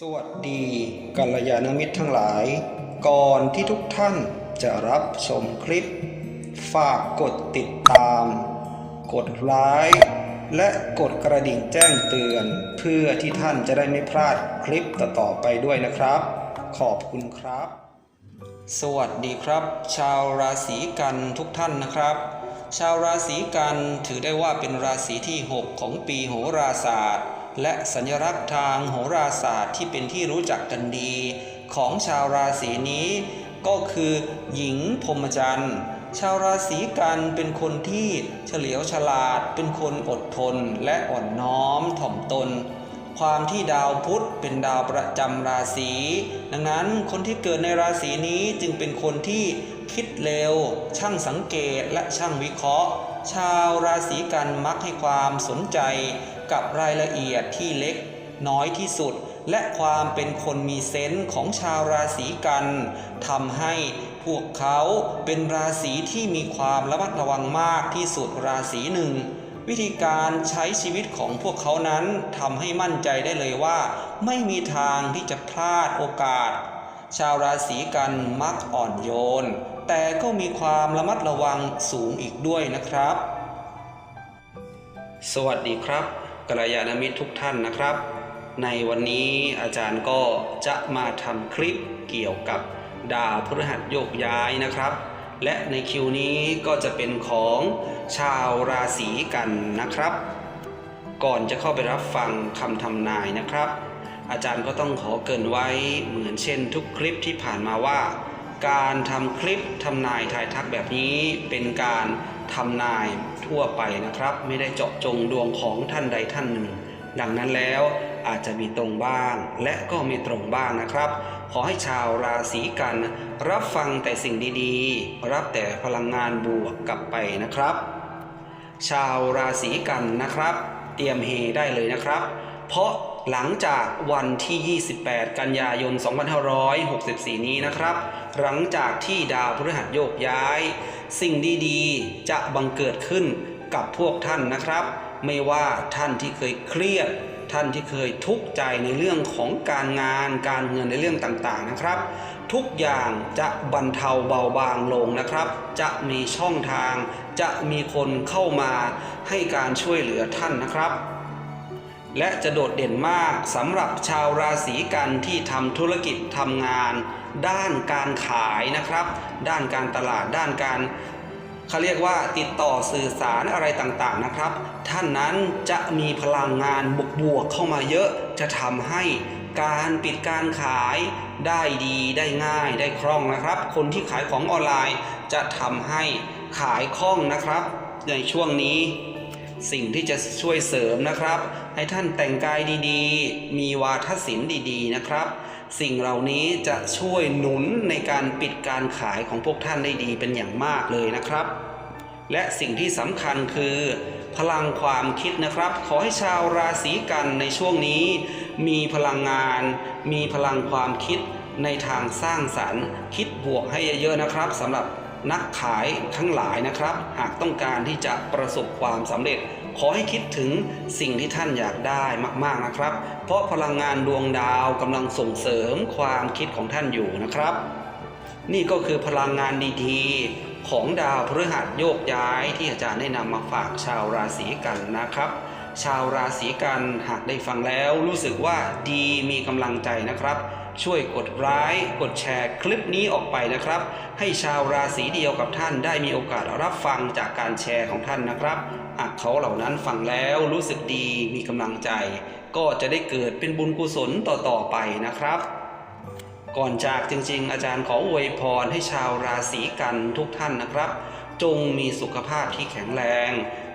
สวัสดีกัลยาณมิตรทั้งหลาย ก่อนที่ทุกท่านจะรับชมคลิป ฝากกดติดตาม กดไลค์และกดกระดิ่งแจ้งเตือน เพื่อที่ท่านจะได้ไม่พลาดคลิปต่อๆไปด้วยนะครับ ขอบคุณครับ สวัสดีครับ ชาวราศีกันทุกท่านนะครับ ชาวราศีกันถือได้ว่าเป็นราศีที่ 6 ของปีโหราศาสตร์ และสัญลักษณ์ทางโหราศาสตร์ที่เป็นที่รู้จักกันดี ของชาวราศีนี้ ก็คือหญิงพรหมจันทร์ชาวราศีกันเป็นคนที่เฉลียวฉลาด เป็นคนอดทนและอ่อนน้อมถ่อมตน ความที่ดาวพุธเป็นดาวประจำราศี ดังนั้นคนที่เกิดในราศีนี้จึงเป็นคนที่คิดเร็ว ช่างสังเกตและช่างวิเคราะห์ ชาวราศีกันมักให้ความสนใจ กับรายละเอียดที่เล็กน้อยที่สุด และความเป็นคนมีเซนส์ของชาวราศีกันทำให้พวกเขาเป็นราศีที่มีความระมัดระวังมากที่สุดราศีหนึ่ง วิธีการใช้ชีวิตของพวกเขานั้นทำให้มั่นใจได้เลยว่า ไม่มีทางที่จะพลาดโอกาส ชาวราศีกันมักอ่อนโยน แต่ก็มีความระมัดระวังสูงอีกด้วยนะครับ สวัสดีครับ กัลยาณมิตรทุกท่านนะครับ ในวันนี้อาจารย์ก็จะมาทำคลิปเกี่ยวกับดาวพฤหัสโยกย้ายนะครับ และในคิวนี้ก็จะเป็นของชาวราศีกันนะครับ ก่อนจะเข้าไปรับฟังคำทำนายนะครับ อาจารย์ก็ต้องขอเกินไว้เหมือนเช่นทุกคลิปที่ผ่านมาว่า การทำคลิปทำนายทายทักแบบนี้เป็นการ ทำนายทั่วไปนะครับ ไม่ได้เจาะจงดวงของท่านใดท่านหนึ่ง ดังนั้นแล้วอาจจะมีตรงบ้าง และก็ไม่ตรงบ้างนะครับ ขอให้ชาวราศีกัน รับฟังแต่สิ่งดีๆ รับแต่พลังงานบวกกลับไปนะครับ ชาวราศีกันนะครับ เตรียมเฮได้เลยนะครับ เพราะหลังจากวันที่ 28 กันยายน 2564 นี้นะครับ หลังจากที่ดาวพฤหัสโยกย้าย สิ่งดีๆ จะบังเกิดขึ้นกับพวกท่านนะครับ ไม่ว่าท่านที่เคยเครียด ท่านที่เคยทุกข์ใจในเรื่องของการงานการเงินในเรื่องต่างๆนะครับ ทุกอย่างจะบรรเทาเบาบางลงนะครับ จะมีช่องทาง จะมีคนเข้ามาให้การช่วยเหลือท่านนะครับ และจะโดดเด่นมากสำหรับชาวราศีกันที่ทำธุรกิจทำงาน ด้านการขายนะครับ ด้านการตลาดด้านการเขาเรียกว่าติดต่อสื่อสารอะไรต่างๆนะครับ ท่านนั้นจะมีพลังงานบวกๆเข้ามาเยอะจะทำให้การปิดการขายได้ดีได้ง่ายได้คล่องนะครับ คนที่ขายของออนไลน์จะทำให้ขายคล่องนะครับ ในช่วงนี้ สิ่งที่จะช่วยเสริมนะครับ ให้ท่านแต่งกายดีๆ มีวาทศิลป์ดีๆนะครับ สิ่งเหล่านี้จะช่วยหนุนในการปิดการขายของพวกท่านได้ดีเป็นอย่างมากเลยนะครับ และสิ่งที่สำคัญคือ พลังความคิดนะครับ ขอให้ชาวราศีกันในช่วงนี้ มีพลังงาน มีพลังความคิดในทางสร้างสรรค์ คิดบวกให้เยอะๆนะครับสำหรับนักขายทั้งหลายนะครับ หากต้องการที่จะประสบความสำเร็จ ขอให้คิดถึงสิ่งที่ท่านอยากได้มากๆนะครับ เพราะพลังงานดวงดาวกำลังส่งเสริมความคิดของท่านอยู่นะครับ นี่ก็คือพลังงานดีๆของดาวพฤหัสโยกย้ายที่อาจารย์ได้นำมาฝากชาวราศีกันนะครับ ชาวราศีกันหากได้ฟังแล้ว รู้สึกว่าดีมีกำลังใจนะครับช่วยกดไลค์กดแชร์คลิปนี้ออกไปนะครับ ให้ชาวราศีเดียวกับท่านได้มีโอกาสรับฟังจากการแชร์ของท่านนะครับ หากเขาเหล่านั้นฟังแล้วรู้สึกดีมีกำลังใจ ก็จะได้เกิดเป็นบุญกุศลต่อๆไปนะครับ ก่อนจากจริงๆ อาจารย์ขออวยพรให้ชาวราศีกันทุกท่านนะครับ จงมีสุขภาพที่แข็งแรง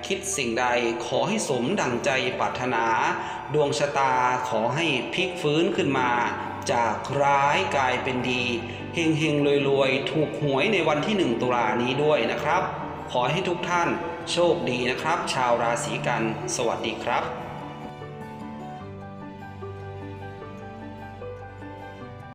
คิดสิ่งใดขอให้สมดังใจปรารถนา ดวงชะตาขอให้พลิกฟื้นขึ้นมา จากร้ายกลายเป็นดีเฮงเฮงรวยรวยๆ ถูกหวยในวันที่หนึ่งตุลานี้ด้วยนะครับ ขอให้ทุกท่านโชคดีนะครับ ชาวราศีกัน สวัสดีครับ